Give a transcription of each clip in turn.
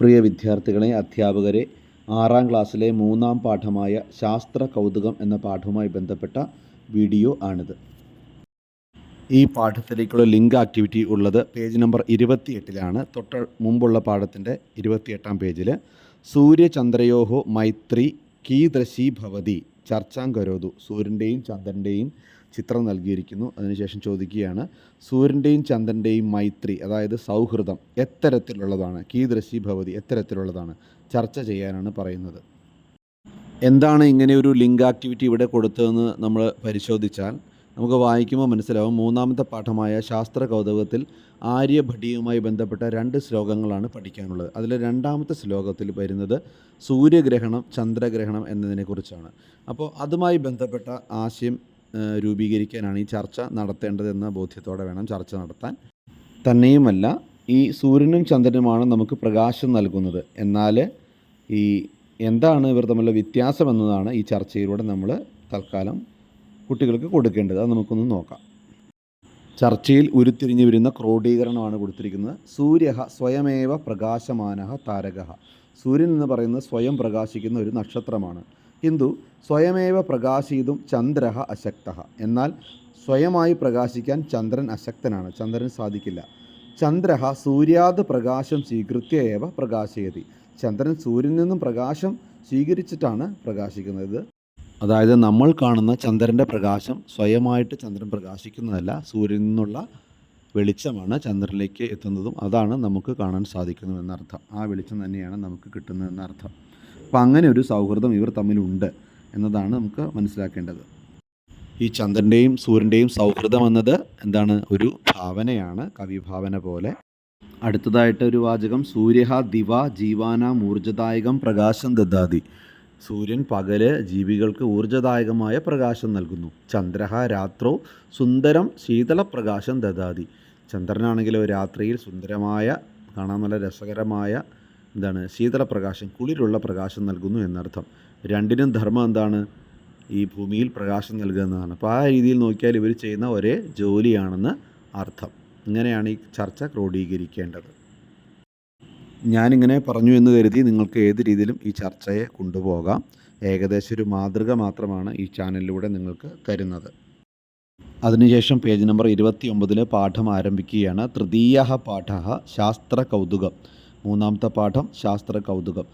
പ്രിയ വിദ്യാർത്ഥികളെ അധ്യാപകരെ ആറാം ക്ലാസ്സിലെ മൂന്നാം പാഠമായ ശാസ്ത്ര കൗതുകം എന്ന പാഠവുമായി ബന്ധപ്പെട്ട വീഡിയോ ആണിത്. ഈ പാഠത്തിലേക്കുള്ള ലിങ്ക് ആക്ടിവിറ്റി ഉള്ളത് പേജ് നമ്പർ ഇരുപത്തിയെട്ടിലാണ്. തൊട്ട് മുമ്പുള്ള പാഠത്തിന്റെ ഇരുപത്തിയെട്ടാം പേജിൽ സൂര്യചന്ദ്രയോഹോ മൈത്രി കീദൃശീ ഭവതി ചർച്ചാം കരോതു. സൂര്യന്റെയും ചന്ദ്രന്റെയും ചിത്രം നൽകിയിരിക്കുന്നു. അതിനുശേഷം ചോദിക്കുകയാണ് സൂര്യന്റെയും ചന്ദ്രന്റെയും മൈത്രി അതായത് സൗഹൃദം എത്തരത്തിലുള്ളതാണ് കീദൃശി ഭവതി എത്തരത്തിലുള്ളതാണ് ചർച്ച ചെയ്യാനാണ് പറയുന്നത്. എന്താണ് ഇങ്ങനെ ഒരു ലിങ്ക് ആക്ടിവിറ്റി ഇവിടെ കൊടുത്തതെന്ന് നമ്മൾ പരിശോധിച്ചാൽ നമുക്ക് വായിക്കുമ്പോൾ മനസ്സിലാവും. മൂന്നാമത്തെ പാഠമായ ശാസ്ത്ര കൗതുകത്തിൽ ആര്യഭടിയുമായി ബന്ധപ്പെട്ട രണ്ട് ശ്ലോകങ്ങളാണ് പഠിക്കാനുള്ളത്. അതിൽ രണ്ടാമത്തെ ശ്ലോകത്തിൽ വരുന്നത് സൂര്യഗ്രഹണം ചന്ദ്രഗ്രഹണം എന്നതിനെക്കുറിച്ചാണ്. അപ്പോൾ അതുമായി ബന്ധപ്പെട്ട ആശയം രൂപീകരിക്കാനാണ് ഈ ചർച്ച നടത്തേണ്ടതെന്ന ബോധ്യത്തോടെ വേണം ചർച്ച നടത്താൻ. തന്നെയുമല്ല ഈ സൂര്യനും ചന്ദ്രനുമാണ് നമുക്ക് പ്രകാശം നൽകുന്നത്. എന്നാൽ ഈ എന്താണ് ഇവർ തമ്മിലുള്ള വ്യത്യാസം എന്നതാണ് ഈ ചർച്ചയിലൂടെ നമ്മൾ തൽക്കാലം കുട്ടികൾക്ക് കൊടുക്കേണ്ടത്. അത് നമുക്കൊന്ന് നോക്കാം. ചർച്ചയിൽ ഉരുത്തിരിഞ്ഞു വരുന്ന ക്രോഡീകരണമാണ് കൊടുത്തിരിക്കുന്നത്. സൂര്യ സ്വയമേവ പ്രകാശമാനഹ താരക സൂര്യൻ എന്ന് പറയുന്നത് സ്വയം പ്രകാശിക്കുന്ന ഒരു നക്ഷത്രമാണ്. ഹിന്ദു സ്വയമേവ പ്രകാശിതും ചന്ദ്ര അശക്ത എന്നാൽ സ്വയമായി പ്രകാശിക്കാൻ ചന്ദ്രൻ അശക്തനാണ്. ചന്ദ്രൻ സാധിക്കില്ല. ചന്ദ്ര സൂര്യാത് പ്രകാശം സ്വീകൃത്യ ഏവ പ്രകാശയതി. ചന്ദ്രൻ സൂര്യനിൽ നിന്നും പ്രകാശം സ്വീകരിച്ചിട്ടാണ് പ്രകാശിക്കുന്നത്. അതായത് നമ്മൾ കാണുന്ന ചന്ദ്രന്റെ പ്രകാശം സ്വയമായിട്ട് ചന്ദ്രൻ പ്രകാശിക്കുന്നതല്ല സൂര്യനിൽ നിന്നുള്ള വെളിച്ചമാണ് ചന്ദ്രനിലേക്ക് എത്തുന്നതും അതാണ് നമുക്ക് കാണാൻ സാധിക്കുന്നതെന്നർത്ഥം. ആ വെളിച്ചം തന്നെയാണ് നമുക്ക് കിട്ടുന്നതെന്ന് അർത്ഥം അപ്പം അങ്ങനെ ഒരു സൗഹൃദം ഇവർ തമ്മിലുണ്ട് എന്നതാണ് നമുക്ക് മനസ്സിലാക്കേണ്ടത്. ഈ ചന്ദ്രന്റെയും സൂര്യന്റെയും സൗഹൃദം എന്നത് എന്താണ്? ഒരു ഭാവനയാണ് കവിഭാവന പോലെ. അടുത്തതായിട്ട് ഒരു വാചകം സൂര്യഹ ദിവ ജീവാന ഊർജദായകം പ്രകാശം ദദാതി. സൂര്യൻ പകൽ ജീവികൾക്ക് ഊർജദായകമായ പ്രകാശം നൽകുന്നു. ചന്ദ്രഹ രാത്രോ സുന്ദരം ശീതളപ്രകാശം ദദാതി. ചന്ദ്രനാണെങ്കിലോ രാത്രിയിൽ സുന്ദരമായ കാണാൻ നല്ല രസകരമായ എന്താണ് ശീതളപ്രകാശം കുളിരുള്ള പ്രകാശം നൽകുന്നു എന്നർത്ഥം. രണ്ടിനും ധർമ്മം എന്താണ്? ഈ ഭൂമിയിൽ പ്രകാശം നൽകുന്നതാണ് അപ്പോൾ ആ രീതിയിൽ നോക്കിയാൽ ഇവർ ചെയ്യുന്ന ഒരേ ജോലിയാണെന്ന് അർത്ഥം. ഇങ്ങനെയാണ് ഈ ചർച്ച ക്രോഡീകരിക്കേണ്ടത്. ഞാനിങ്ങനെ പറഞ്ഞു എന്ന് കരുതി നിങ്ങൾക്ക് ഏത് രീതിയിലും ഈ ചർച്ചയെ കൊണ്ടുപോകാം. ഏകദേശം ഒരു മാതൃക മാത്രമാണ് ഈ ചാനലിലൂടെ നിങ്ങൾക്ക് തരുന്നത്. അതിനുശേഷം പേജ് നമ്പർ ഇരുപത്തി ഒമ്പതിലെ പാഠം ആരംഭിക്കുകയാണ്. തൃതീയ പാഠ ശാസ്ത്ര കൗതുകം. മൂന്നാമത്തെ പാഠം ശാസ്ത്ര കൗതുകം.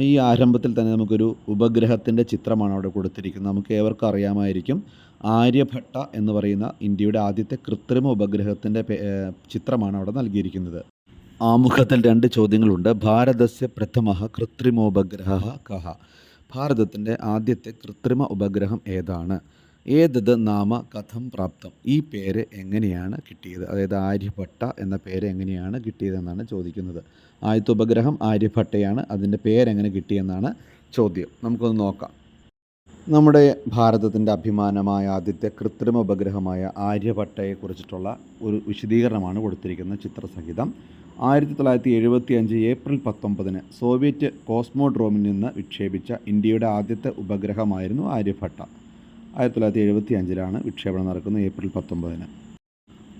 ഈ ആരംഭത്തിൽ തന്നെ നമുക്കൊരു ഉപഗ്രഹത്തിന്റെ ചിത്രമാണ് അവിടെ കൊടുത്തിരിക്കുന്നത്. നമുക്ക് ഏവർക്കും അറിയാമായിരിക്കും. ആര്യഭട്ട എന്ന് പറയുന്ന ഇന്ത്യയുടെ ആദ്യത്തെ കൃത്രിമ ഉപഗ്രഹത്തിന്റെ ചിത്രമാണ് അവിടെ നൽകിയിരിക്കുന്നത്. ആമുഖത്തിൽ രണ്ട് ചോദ്യങ്ങളുണ്ട്. ഭാരതസ്യ പ്രഥമ കൃത്രിമോപഗ്രഹ കഹ ഭാരതത്തിന്റെ ആദ്യത്തെ കൃത്രിമ ഉപഗ്രഹം ഏതാണ്? ഏതത് നാമ കഥം പ്രാപ്തം? ഈ പേര് എങ്ങനെയാണ് കിട്ടിയത്? അതായത് ആര്യഭട്ട എന്ന പേര് എങ്ങനെയാണ് കിട്ടിയതെന്നാണ് ചോദിക്കുന്നത്. ആദ്യത്തെ ഉപഗ്രഹം ആര്യഭട്ടയാണ് അതിന്റെ പേരെങ്ങനെ കിട്ടിയെന്നാണ് ചോദ്യം. നമുക്കൊന്ന് നോക്കാം. നമ്മുടെ ഭാരതത്തിന്റെ അഭിമാനമായ ആദ്യത്തെ കൃത്രിമ ഉപഗ്രഹമായ ആര്യഭട്ടയെക്കുറിച്ചിട്ടുള്ള ഒരു വിശദീകരണമാണ് കൊടുത്തിരിക്കുന്ന ചിത്രസഹിതം. ആയിരത്തി തൊള്ളായിരത്തി എഴുപത്തി അഞ്ച് ഏപ്രിൽ പത്തൊമ്പതിന് സോവിയറ്റ് കോസ്മോഡ്രോമിൽ നിന്ന് വിക്ഷേപിച്ച ഇന്ത്യയുടെ ആദ്യത്തെ ഉപഗ്രഹമായിരുന്നു ആര്യഭട്ട. ആയിരത്തി തൊള്ളായിരത്തി എഴുപത്തി അഞ്ചിലാണ് വിക്ഷേപണം നടക്കുന്നത് ഏപ്രിൽ പത്തൊമ്പതിന്.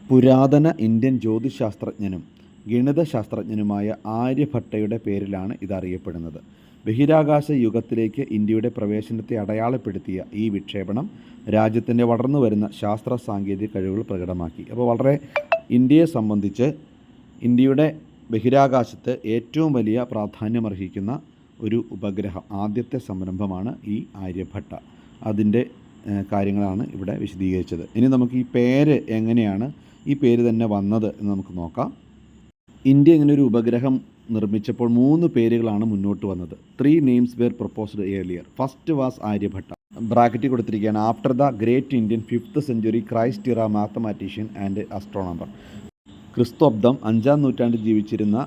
പുരാതന ഇന്ത്യൻ ജ്യോതിശാസ്ത്രജ്ഞനും ഗണിതശാസ്ത്രജ്ഞനുമായ ആര്യഭട്ടയുടെ പേരിലാണ് ഇതറിയപ്പെടുന്നത്. ബഹിരാകാശ യുഗത്തിലേക്ക് ഇന്ത്യയുടെ പ്രവേശനത്തെ അടയാളപ്പെടുത്തിയ ഈ വിക്ഷേപണം രാജ്യത്തിന്റെ വളർന്നു വരുന്ന ശാസ്ത്ര സാങ്കേതിക കഴിവുകൾ പ്രകടമാക്കി. അപ്പോൾ വളരെ ഇന്ത്യയെ സംബന്ധിച്ച് ഇന്ത്യയുടെ ബഹിരാകാശത്ത് ഏറ്റവും വലിയ പ്രാധാന്യമർഹിക്കുന്ന ഒരു ഉപഗ്രഹം ആദ്യത്തെ സംരംഭമാണ് ഈ ആര്യഭട്ട. അതിന്റെ കാര്യങ്ങളാണ് ഇവിടെ വിശദീകരിച്ചത്. ഇനി നമുക്ക് ഈ പേര് എങ്ങനെയാണ് ഈ പേര് തന്നെ വന്നത് എന്ന് നമുക്ക് നോക്കാം. ഇന്ത്യ ഇങ്ങനെ ഒരു ഉപഗ്രഹം നിർമ്മിച്ചപ്പോൾ മൂന്ന് പേരുകളാണ് മുന്നോട്ട് വന്നത്. Three names were proposed earlier first was Aryabhata ബ്രാക്കറ്റിൽ കൊടുത്തിരിക്കുകയാണ്. After the great Indian fifth century Christ era mathematician and astronomer ക്രിസ്തുബ്ദം അഞ്ചാം നൂറ്റാണ്ടിൽ ജീവിച്ചിരുന്ന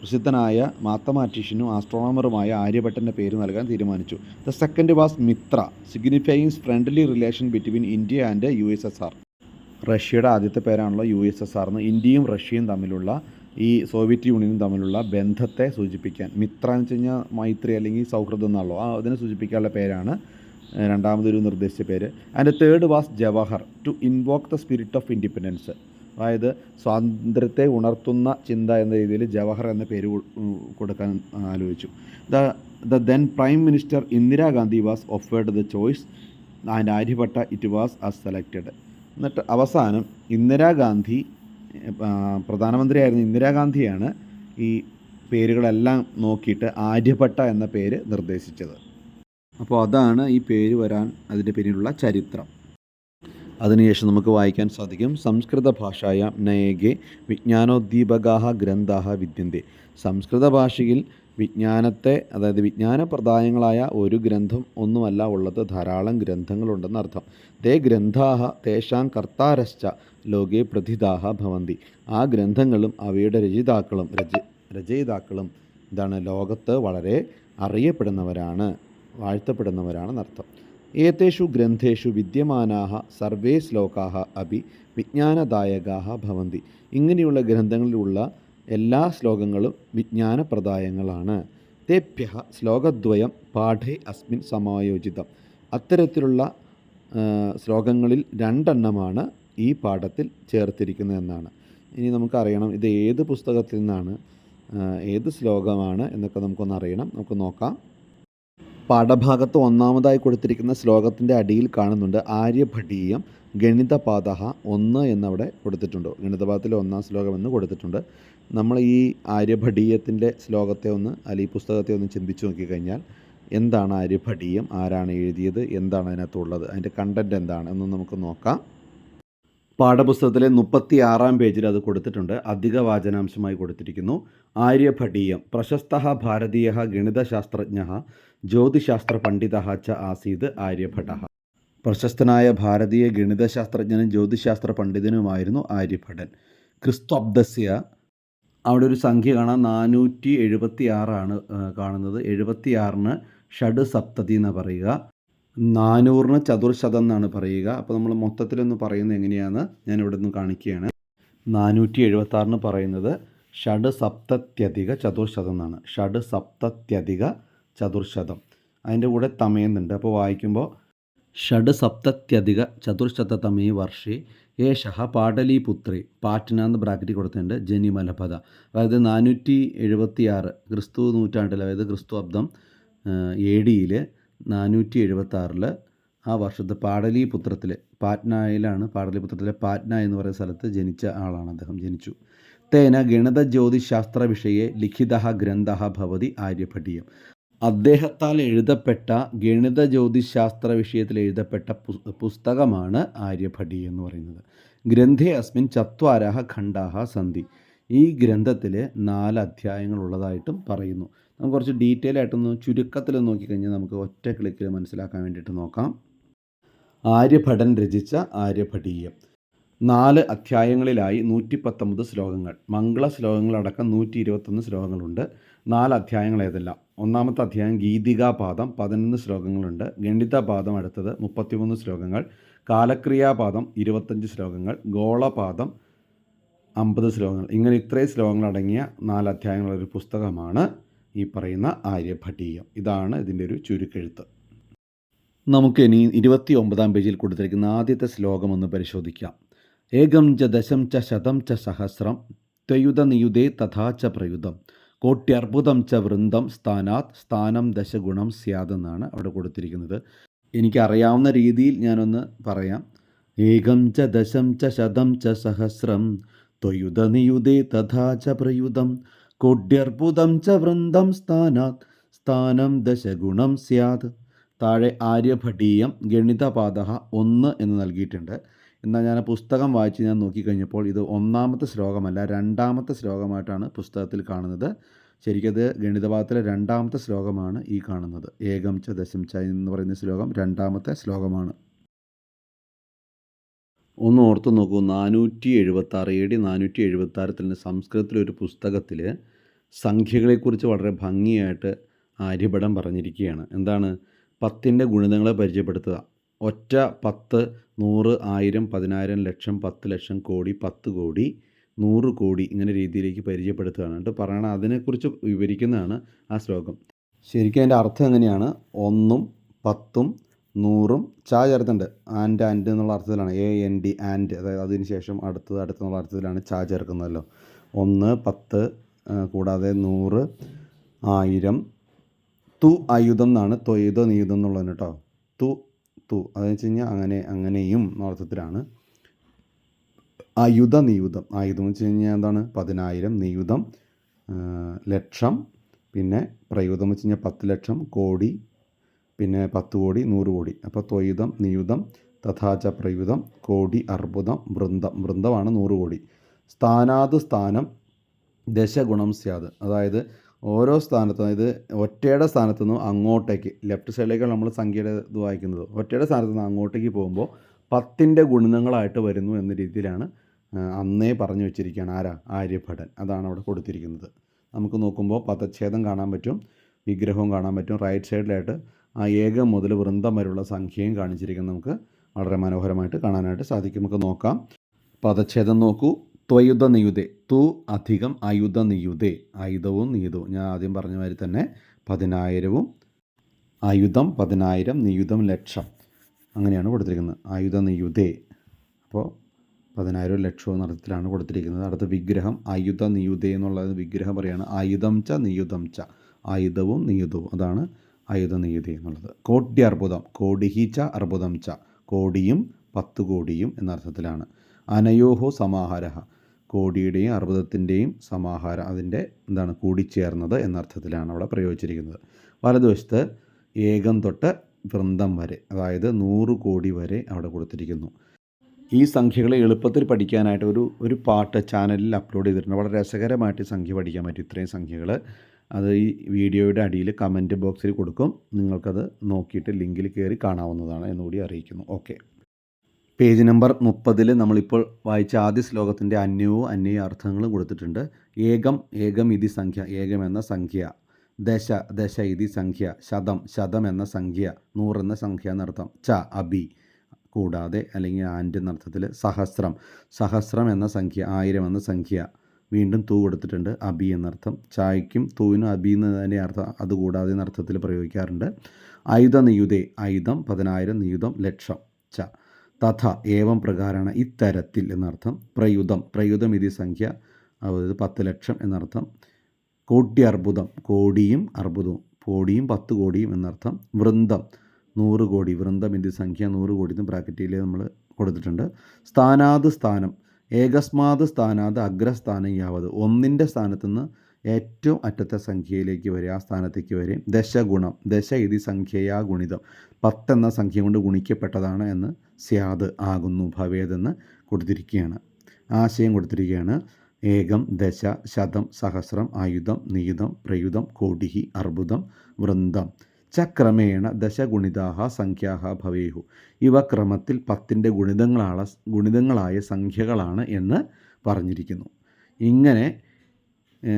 പ്രസിദ്ധനായ മാത്തമാറ്റീഷ്യനും ആസ്ട്രോണമറുമായ ആര്യഭട്ടന്റെ പേര് നൽകാൻ തീരുമാനിച്ചു. The second was Mitra signifying friendly relation between India and U S S R റഷ്യയുടെ ആദ്യത്തെ പേരാണല്ലോ യു എസ് എസ് ആർ എന്ന്. ഇന്ത്യയും റഷ്യയും തമ്മിലുള്ള ഈ സോവിയറ്റ് യൂണിയനും തമ്മിലുള്ള ബന്ധത്തെ സൂചിപ്പിക്കാൻ. മിത്ര എന്ന് വെച്ച് കഴിഞ്ഞാൽ മൈത്രി അല്ലെങ്കിൽ സൗഹൃദം എന്നാണല്ലോ. ആ അതിനെ സൂചിപ്പിക്കാനുള്ള പേരാണ് രണ്ടാമതൊരു നിർദ്ദേശിച്ച പേര്. And third was Jawahar to invoke the spirit of independence അതായത് സ്വാതന്ത്ര്യത്തെ ഉണർത്തുന്ന ചിന്ത എന്ന രീതിയിൽ ജവഹർ എന്ന പേര് കൊടുക്കാൻ ആലോചിച്ചു. The the then prime minister Indira Gandhi was offered the choice and Aryabhata it was as selected എന്നിട്ട് അവസാനം ഇന്ദിരാഗാന്ധി പ്രധാനമന്ത്രിയായിരുന്ന ഇന്ദിരാഗാന്ധിയാണ് ഈ പേരുകളെല്ലാം നോക്കിയിട്ട് ആര്യഭട്ട എന്ന പേര് നിർദ്ദേശിച്ചത്. അപ്പോൾ അതാണ് ഈ പേര് വരാൻ അതിന്റെ പിന്നിലുള്ള ചരിത്രം. അതിനുശേഷം നമുക്ക് വായിക്കാൻ സാധിക്കും. സംസ്കൃത ഭാഷായ നയകെ വിജ്ഞാനോദ്ദീപകാഹ ഗ്രന്ഥാഹ വിദ്യന്തി. സംസ്കൃത ഭാഷയിൽ വിജ്ഞാനത്തെ അതായത് വിജ്ഞാനപ്രദായങ്ങളായ ഒരു ഗ്രന്ഥം ഒന്നുമല്ല ഉള്ളത്. ധാരാളം ഗ്രന്ഥങ്ങളുണ്ടെന്ന് അർത്ഥം തേ ഗ്രന്ഥാഹ തേഷാം കർത്താരശ്ച ലോകെ പ്രതിതാഹ ഭവന്തി. ആ ഗ്രന്ഥങ്ങളും അവയുടെ രചയിതാക്കളും രച രചയിതാക്കളും എന്താണ് ലോകത്ത് വളരെ അറിയപ്പെടുന്നവരാണ് വാഴ്ത്തപ്പെടുന്നവരാണെന്നർത്ഥം. ഏതേഷു ഗ്രന്ഥേഷു വിദ്യമാനാഹ സർവേ ശ്ലോകാഹ അഭി വിജ്ഞാനദായകാഹ ഭവന്തി. ഇങ്ങനെയുള്ള ഗ്രന്ഥങ്ങളിലുള്ള എല്ലാ ശ്ലോകങ്ങളും വിജ്ഞാനപ്രദായങ്ങളാണ്. തേഭ്യ ശ്ലോകദ്വയം പാഠേ അസ്മിൻ സമായോജിതം. അത്തരത്തിലുള്ള ശ്ലോകങ്ങളിൽ രണ്ടെണ്ണമാണ് ഈ പാഠത്തിൽ ചേർത്തിരിക്കുന്നത് എന്നാണ്. ഇനി നമുക്കറിയണം ഇത് ഏത് പുസ്തകത്തിൽ നിന്നാണ് ഏത് ശ്ലോകമാണ് എന്നൊക്കെ നമുക്കൊന്ന് അറിയണം. നമുക്ക് നോക്കാം. പാഠഭാഗത്ത് ഒന്നാമതായി കൊടുത്തിരിക്കുന്ന ശ്ലോകത്തിന്റെ അടിയിൽ കാണുന്നുണ്ട് ആര്യഭടീയം ഗണിതപാത ഒന്ന് എന്നവിടെ കൊടുത്തിട്ടുണ്ട്. ഗണിതപാദത്തിലെ ഒന്നാം ശ്ലോകം എന്ന് കൊടുത്തിട്ടുണ്ട്. നമ്മൾ ഈ ആര്യഭടീയത്തിന്റെ ശ്ലോകത്തെ ഒന്ന് അല്ലെങ്കിൽ ഈ പുസ്തകത്തെ ഒന്ന് ചിന്തിച്ച് നോക്കിക്കഴിഞ്ഞാൽ എന്താണ് ആര്യഭടീയം ആരാണ് എഴുതിയത് എന്താണ് അതിനകത്തുള്ളത് അതിന്റെ കണ്ടന്റ് എന്താണ് എന്ന് നമുക്ക് നോക്കാം. പാഠപുസ്തകത്തിലെ മുപ്പത്തി ആറാം പേജിൽ അത് കൊടുത്തിട്ടുണ്ട്. അധിക വാചനാംശമായി കൊടുത്തിരിക്കുന്നു. ആര്യഭടീയം പ്രശസ്ത ഭാരതീയ ഗണിതശാസ്ത്രജ്ഞ ജ്യോതിശാസ്ത്ര പണ്ഡിത ച ആസീത് ആര്യഭട. പ്രശസ്തനായ ഭാരതീയ ഗണിതശാസ്ത്രജ്ഞനും ജ്യോതിശാസ്ത്ര പണ്ഡിതനുമായിരുന്നു ആര്യഭടൻ. ക്രിസ്തുബ്ദസ്യ. അവിടെ ഒരു സംഖ്യ കാണാം. നാനൂറ്റി എഴുപത്തി ആറാണ് കാണുന്നത്. എഴുപത്തി ആറിന് ഷഡ് സപ്തതി എന്ന് പറയുക. നാനൂറിന് ചതുർശതം എന്നാണ് പറയുക. അപ്പോൾ നമ്മൾ മൊത്തത്തിലൊന്ന് പറയുന്നത് എങ്ങനെയാണ്? ഞാൻ ഇവിടെ നിന്ന് കാണിക്കുകയാണ്. നാനൂറ്റി എഴുപത്തി ആറിന് പറയുന്നത് ഷഡ് സപ്തത്യധിക ചതുർശതം എന്നാണ്. ഷഡ് സപ്തത്യധിക ചതുർശതം. അതിന്റെ കൂടെ തമയുന്നുണ്ട്. അപ്പോൾ വായിക്കുമ്പോൾ ഷഡ് സപ്തത്യധിക ചതുർശത തമേ വർഷേ ഏഷ പാടലീപുത്രി പാറ്റ്ന എന്ന് ബ്രാക്കറ്റിൽ കൊടുത്തിട്ടുണ്ട്. ജനിമലഭത അതായത് നാനൂറ്റി എഴുപത്തി ആറ് ക്രിസ്തു നൂറ്റാണ്ടിൽ അതായത് ക്രിസ്തു അബ്ദം എ ഡിയിൽ നാനൂറ്റി എഴുപത്താറിൽ ആ വർഷത്തെ പാടലീപുത്രത്തിലെ പാറ്റ്നയിലാണ് പാടലീപുത്രത്തിലെ പാറ്റ്ന എന്ന് പറയുന്ന സ്ഥലത്ത് ജനിച്ച ആളാണ് അദ്ദേഹം. ജനിച്ചു. തേന ഗണിത ജ്യോതിശാസ്ത്ര വിഷയെ ലിഖിത ഗ്രന്ഥ ഭവതി ആര്യഭട്ടിയം. അദ്ദേഹത്താൽ എഴുതപ്പെട്ട ഗണിത ജ്യോതിശാസ്ത്ര വിഷയത്തിൽ എഴുതപ്പെട്ട പുസ്തകമാണ് ആര്യഭടി എന്ന് പറയുന്നത്. ഗ്രന്ഥേ അസ്മിൻ ചത്വാരാഹ ഖണ്ഡാഹ സന്ധി. ഈ ഗ്രന്ഥത്തിൽ നാല് അധ്യായങ്ങളുള്ളതായിട്ടും പറയുന്നു. നമുക്ക് കുറച്ച് ഡീറ്റെയിൽ ആയിട്ടൊന്ന് ചുരുക്കത്തിൽ നോക്കിക്കഴിഞ്ഞാൽ നമുക്ക് ഒറ്റ ക്ലിക്കിൽ മനസ്സിലാക്കാൻ വേണ്ടിയിട്ട് നോക്കാം. ആര്യഭടൻ രചിച്ച ആര്യഭടീയം. നാല് അധ്യായങ്ങളിലായി നൂറ്റി പത്തൊമ്പത് ശ്ലോകങ്ങൾ. മംഗള ശ്ലോകങ്ങളടക്കം നൂറ്റി ഇരുപത്തൊന്ന് ശ്ലോകങ്ങളുണ്ട്. നാല് അധ്യായങ്ങൾ ഏതെല്ലാം? ഒന്നാമത്തെ അധ്യായം ഗീതികാപാദം പതിനൊന്ന് ശ്ലോകങ്ങളുണ്ട്. ഗണിതപാദം അടുത്തത് മുപ്പത്തിമൂന്ന് ശ്ലോകങ്ങൾ. കാലക്രിയാപാദം ഇരുപത്തഞ്ച് ശ്ലോകങ്ങൾ. ഗോളപാദം അമ്പത് ശ്ലോകങ്ങൾ. ഇങ്ങനെ ഇത്രയും ശ്ലോകങ്ങളടങ്ങിയ നാല് അധ്യായങ്ങളുള്ള ഒരു പുസ്തകമാണ്. ഈ പറയുന്ന ആര്യഭട്ടീയം. ഇതാണ് ഇതിന്റെ ഒരു ചുരുക്കെഴുത്ത്. നമുക്ക് ഇനി ഇരുപത്തി ഒമ്പതാം പേജിൽ കൊടുത്തിരിക്കുന്ന ആദ്യത്തെ ശ്ലോകം ഒന്ന് പരിശോധിക്കാം. ഏകം ച ദശം ച ശതം ച സഹസ്രം ത്വയുത നിയുതേ തഥാ ച പ്രയുതം കോട്ട്യർബുദം ച വൃന്ദം സ്ഥാനാത് സ്ഥാനം ദശഗുണം സ്യാതെന്നാണ് അവിടെ കൊടുത്തിരിക്കുന്നത്. എനിക്കറിയാവുന്ന രീതിയിൽ ഞാനൊന്ന് പറയാം. ഏകം ച ദശം ച ശതം ച സഹസ്രം ത്വയുത നിയുതേ തഥാ ച പ്രയുതം കോട്യർബുദം ച വൃന്ദം സ്ഥാനാത്. സ്ഥാനം ദശഗുണം സ്യാത്. താഴെ ആര്യഭടീയം ഗണിതപാത ഒന്ന് എന്ന് നൽകിയിട്ടുണ്ട്. എന്നാൽ ഞാൻ പുസ്തകം വായിച്ച് ഞാൻ നോക്കിക്കഴിഞ്ഞപ്പോൾ ഇത് ഒന്നാമത്തെ ശ്ലോകമല്ല രണ്ടാമത്തെ ശ്ലോകമായിട്ടാണ് പുസ്തകത്തിൽ കാണുന്നത്. ശരിക്കത് ഗണിതപാദത്തിലെ രണ്ടാമത്തെ ശ്ലോകമാണ് ഈ കാണുന്നത്. ഏകം ച ദശം ച എന്ന് പറയുന്ന ശ്ലോകം രണ്ടാമത്തെ ശ്ലോകമാണ്. ഒന്ന് ഓർത്ത് നോക്കൂ. നാനൂറ്റി എഴുപത്തി ആറ് എ ഡി നാനൂറ്റി എഴുപത്തി ആറ് തന്നെ സംസ്കൃതത്തിലൊരു പുസ്തകത്തിൽ സംഖ്യകളെക്കുറിച്ച് വളരെ ഭംഗിയായിട്ട് ആര്യഭടം പറഞ്ഞിരിക്കുകയാണ്. എന്താണ്? പത്തിന്റെ ഗുണിതങ്ങളെ പരിചയപ്പെടുത്തുക. ഒറ്റ പത്ത് നൂറ് ആയിരം പതിനായിരം ലക്ഷം പത്ത് ലക്ഷം കോടി പത്ത് കോടി നൂറ് കോടി ഇങ്ങനെ രീതിയിലേക്ക് പരിചയപ്പെടുത്തുകയാണ്. എന്നിട്ട് പറയണ അതിനെക്കുറിച്ച് വിവരിക്കുന്നതാണ് ആ ശ്ലോകം. ശരിക്കും അതിന്റെ അർത്ഥം എങ്ങനെയാണ്? ഒന്നും പത്തും നൂറും. ചാ ചേർത്തുണ്ട് ആൻഡ് ആൻഡ് എന്നുള്ള അർത്ഥത്തിലാണ്. എ എൻ ഡി ആൻഡ് അതായത് അതിന് ശേഷം അടുത്തത് അടുത്തെന്നുള്ള അർത്ഥത്തിലാണ് ചാ ചേർക്കുന്നതല്ലോ. ഒന്ന് പത്ത് കൂടാതെ നൂറ് ആയിരം. തു ആയുധം എന്നാണ് തൊയ്ത നീയുധം എന്നുള്ളത് കേട്ടോ തു തു. അതെന്ന് വെച്ച് കഴിഞ്ഞാൽ അങ്ങനെ അങ്ങനെയും അർത്ഥത്തിലാണ്. ആയുധ നിയുധം. ആയുധം എന്ന് വെച്ച് കഴിഞ്ഞാൽ എന്താണ്? പതിനായിരം നിയുധം ലക്ഷം. പിന്നെ പ്രയുധം വെച്ച് കഴിഞ്ഞാൽ പത്ത് ലക്ഷം കോടി പിന്നെ പത്ത് കോടി നൂറ് കോടി. അപ്പോൾ ത്വയുതം നിയുതം തഥാച പ്രയുതം കോടി അർബുദം വൃന്ദം. വൃന്ദമാണ് നൂറ് കോടി. സ്ഥാനാത് സ്ഥാനം ദശഗുണം സ്യാത്. അതായത് ഓരോ സ്ഥാനത്തും അതായത് ഒറ്റയുടെ സ്ഥാനത്തു നിന്നും അങ്ങോട്ടേക്ക് ലെഫ്റ്റ് സൈഡിലേക്കാണ് നമ്മൾ സംഖ്യയുടെ ഇത് വായിക്കുന്നത്. ഒറ്റയുടെ സ്ഥാനത്തു നിന്ന് അങ്ങോട്ടേക്ക് പോകുമ്പോൾ പത്തിന്റെ ഗുണിതങ്ങളായിട്ട് വരുന്നു എന്ന രീതിയിലാണ് അന്നേ പറഞ്ഞു വെച്ചിരിക്കുകയാണ് ആരാ? ആര്യഭടൻ. അതാണ് അവിടെ കൊടുത്തിരിക്കുന്നത്. നമുക്ക് നോക്കുമ്പോൾ പദച്ഛേദം കാണാൻ പറ്റും വിഗ്രഹവും കാണാൻ പറ്റും. റൈറ്റ് സൈഡിലായിട്ട് ആ ഏകം മുതൽ വൃന്ദം വരെയുള്ള സംഖ്യയും കാണിച്ചിരിക്കുന്നത് നമുക്ക് വളരെ മനോഹരമായിട്ട് കാണാനായിട്ട് സാധിക്കും. നമുക്ക് നോക്കാം. പദച്ഛേദം നോക്കൂ. ത്വയുധ നിയുതേ തു അധികം അയുധ നിയുതേ ആയുധവും നിയുതവും ഞാൻ ആദ്യം പറഞ്ഞ മാതിരി തന്നെ പതിനായിരവും ആയുധം പതിനായിരം നിയുതം ലക്ഷം. അങ്ങനെയാണ് കൊടുത്തിരിക്കുന്നത്. ആയുധ നിയുതേ അപ്പോൾ പതിനായിരം ലക്ഷം എന്ന അർത്ഥത്തിലാണ് കൊടുത്തിരിക്കുന്നത്. അടുത്ത വിഗ്രഹം ആയുധ നിയുതേ എന്നുള്ളത് വിഗ്രഹം പറയുകയാണ് ആയുധം ച നിയുധം ച. ആയുധവും നിയുതവും അതാണ് ആയുധ നിയുതേ എന്നുള്ളത് കോട്ടി അർബുദം കോടിഹി ച അർബുദം ച കോടിയും പത്ത് കോടിയും എന്നർത്ഥത്തിലാണ് അനയോഹോ സമാഹാരഹ കോടിയുടെയും അർബുദത്തിന്റെയും സമാഹാരം അതിന്റെ എന്താണ് കൂടിച്ചേർന്നത് എന്നർത്ഥത്തിലാണ് അവിടെ പ്രയോഗിച്ചിരിക്കുന്നത്. വലതുവശത്ത് ഏകം തൊട്ട് വൃന്ദം വരെ അതായത് നൂറ് കോടി വരെ അവിടെ കൊടുത്തിരിക്കുന്നു. ഈ സംഖ്യകളെ എളുപ്പത്തിൽ പഠിക്കാനായിട്ട് ഒരു ഒരു പാട്ട് ചാനലിൽ അപ്ലോഡ് ചെയ്തിട്ടുണ്ട്. വളരെ രസകരമായിട്ട് സംഖ്യ പഠിക്കാൻ പറ്റും. ഇത്രയും സംഖ്യകൾ അത് ഈ വീഡിയോയുടെ അടിയിൽ കമന്റ് ബോക്സിൽ കൊടുക്കും. നിങ്ങൾക്കത് നോക്കിയിട്ട് ലിങ്കിൽ കയറി കാണാവുന്നതാണ് എന്നുകൂടി അറിയിക്കുന്നു. ഓക്കെ. പേജ് നമ്പർ മുപ്പതിൽ നമ്മളിപ്പോൾ വായിച്ച ആദ്യ ശ്ലോകത്തിന്റെ അന്യവും അന്യ അർത്ഥങ്ങളും കൊടുത്തിട്ടുണ്ട്. ഏകം ഏകം ഇതി സംഖ്യ ഏകം എന്ന സംഖ്യ. ദശ ദശ ഇതി സംഖ്യ. ശതം ശതം എന്ന സംഖ്യ. നൂറെന്ന സംഖ്യ എന്നർത്ഥം ച അബി കൂടാതെ അല്ലെങ്കിൽ ആൻഡ് എന്നർത്ഥത്തിൽ സഹസ്രം. സഹസ്രം എന്ന സംഖ്യ ആയിരം എന്ന സംഖ്യ. വീണ്ടും തൂ കൊടുത്തിട്ടുണ്ട് അബി എന്നർത്ഥം. ചായക്കും തൂവിനും അബി എന്ന് തന്നെ അർത്ഥം അതുകൂടാതെ എന്ന അർത്ഥത്തിൽ പ്രയോഗിക്കാറുണ്ട്. ആയുധ നിയുതേ ആയുധം പതിനായിരം നിയുതം ലക്ഷം ച. തഥ ഏവം പ്രകാരമാണ് ഇത്തരത്തിൽ എന്നർത്ഥം പ്രയുധം പ്രയുധം ഇതി സംഖ്യ അതായത് പത്ത് ലക്ഷം എന്നർത്ഥം കോട്ടി അർബുദം കോടിയും അർബുദവും കോടിയും പത്ത് കോടിയും എന്നർത്ഥം വൃന്ദം നൂറ് കോടി വൃന്ദം ഇതി സംഖ്യ നൂറ് കോടി എന്ന് ബ്രാക്കറ്റിൽ നമ്മൾ കൊടുത്തിട്ടുണ്ട്. സ്ഥാനാത് സ്ഥാനം ഏകസ്മാത് സ്ഥാനാത് അഗ്രസ്ഥാനം യാവത്. ഒന്നിന്റെ സ്ഥാനത്ത് നിന്ന് ഏറ്റവും അറ്റത്തെ സംഖ്യയിലേക്ക് വരെ ആ സ്ഥാനത്തേക്ക് വരെ ദശഗുണം ദശ ഇതി സംഖ്യയാ ഗുണിതം. പത്തെന്ന സംഖ്യ കൊണ്ട് ഗുണിക്കപ്പെട്ടതാണ് എന്ന് സ്യാദ് ആകുന്നു ഭവേതെന്ന് കൊടുത്തിരിക്കുകയാണ്. ആശയം കൊടുത്തിരിക്കുകയാണ് ഏകം ദശ ശതം സഹസ്രം ആയുധം നിയുതം പ്രയുധം കോടിഹി അർബുദം വൃന്ദം. ചക്രമേണ ദശഗുണിതാഹ സംഖ്യാഹ ഭവേഹു. ഇവ ക്രമത്തിൽ പത്തിന്റെ ഗുണിതങ്ങളാണ് ഗുണിതങ്ങളായ സംഖ്യകളാണ് എന്ന് പറഞ്ഞിരിക്കുന്നു. ഇങ്ങനെ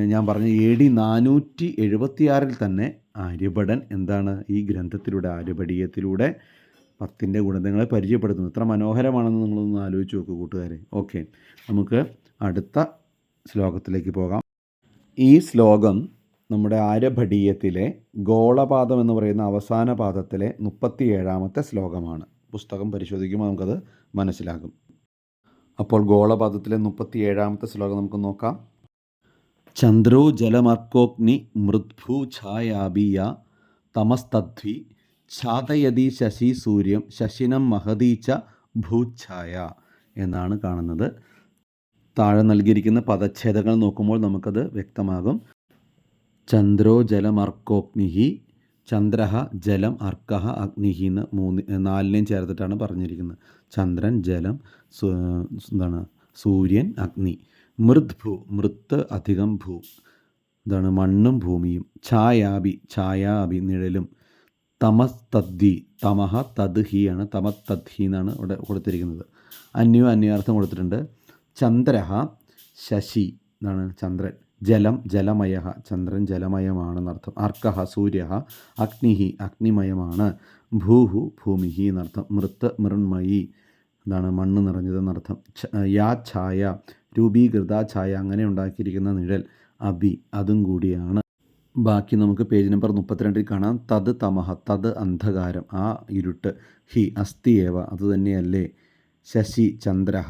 ഞാൻ പറഞ്ഞ എ ഡി നാനൂറ്റി എഴുപത്തിയാറിൽ തന്നെ ആര്യഭടൻ എന്താണ് ഈ ഗ്രന്ഥത്തിലൂടെ ആര്യഭടീയത്തിലൂടെ പത്തിന്റെ ഗുണിതങ്ങളെ പരിചയപ്പെടുത്തുന്നു എത്ര മനോഹരമാണെന്ന് നിങ്ങളൊന്ന് ആലോചിച്ച് നോക്കൂ കൂട്ടുകാരെ. ഓക്കെ നമുക്ക് അടുത്ത ശ്ലോകത്തിലേക്ക് പോകാം. ഈ ശ്ലോകം നമ്മുടെ ആര്യഭടീയത്തിലെ ഗോളപാദം എന്ന് പറയുന്ന അവസാന പാദത്തിലെ മുപ്പത്തി ഏഴാമത്തെ ശ്ലോകമാണ്. പുസ്തകം പരിശോധിക്കുമ്പോൾ നമുക്കത് മനസ്സിലാകും. അപ്പോൾ ഗോളപാദത്തിലെ മുപ്പത്തി ഏഴാമത്തെ ശ്ലോകം നമുക്ക് നോക്കാം. ചന്ദ്രോ ജലമർക്കോഗ്നി മൃദ്ഭൂ ഛായാബിയ തമസ്തദ്വി ഛാതയതി ശശി സൂര്യം ശശിനം മഹതീച്ച ഭൂഛായ എന്നാണ് കാണുന്നത്. താഴെ നൽകിയിരിക്കുന്ന പദച്ഛേദങ്ങൾ നോക്കുമ്പോൾ നമുക്കത് വ്യക്തമാകും. ചന്ദ്രോ ജലമർക്കോഗ്നിഹി ചന്ദ്ര ജലം അർക്ക അഗ്നിഹി എന്ന് മൂന്ന് നാലിനെയും ചേർത്തിട്ടാണ് പറഞ്ഞിരിക്കുന്നത്. ചന്ദ്രൻ ജലം എന്താണ് സൂര്യൻ അഗ്നി. മൃത് ഭൂ മൃത്ത് അധികം ഭൂ. എന്താണ് മണ്ണും ഭൂമിയും. ഛായാബി ഛായാബി നിഴലും. തമസ്തദ്ദി തമഹ തദ്ഹി ആണ് തമത്തദ്ഹി എന്നാണ് ഇവിടെ കൊടുത്തിരിക്കുന്നത്. അന്യോ അന്യാർത്ഥം കൊടുത്തിട്ടുണ്ട്. ചന്ദ്രഹ ശശി എന്നാണ് ചന്ദ്രൻ. ജലം ജലമയ ചന്ദ്രൻ ജലമയമാണെന്നർത്ഥം. അർക്കഹ സൂര്യ അഗ്നിഹി അഗ്നിമയമാണ്. ഭൂഹു ഭൂമിഹി എന്നർത്ഥം. മൃത്ത് മൃണ്മയി എന്താണ് മണ്ണ് നിറഞ്ഞതെന്നർത്ഥം. യാ ഛായ രൂപീകൃത ഛായ അങ്ങനെ ഉണ്ടാക്കിയിരിക്കുന്ന നിഴൽ അബി അതും കൂടിയാണ്. ബാക്കി നമുക്ക് പേജ് നമ്പർ മുപ്പത്തിരണ്ടിൽ കാണാം. തത് തമഹ തത് അന്ധകാരം ആ ഇരുട്ട് ഹി അസ്ഥിയേവ അതുതന്നെയല്ലേ ശശി ചന്ദ്രഹ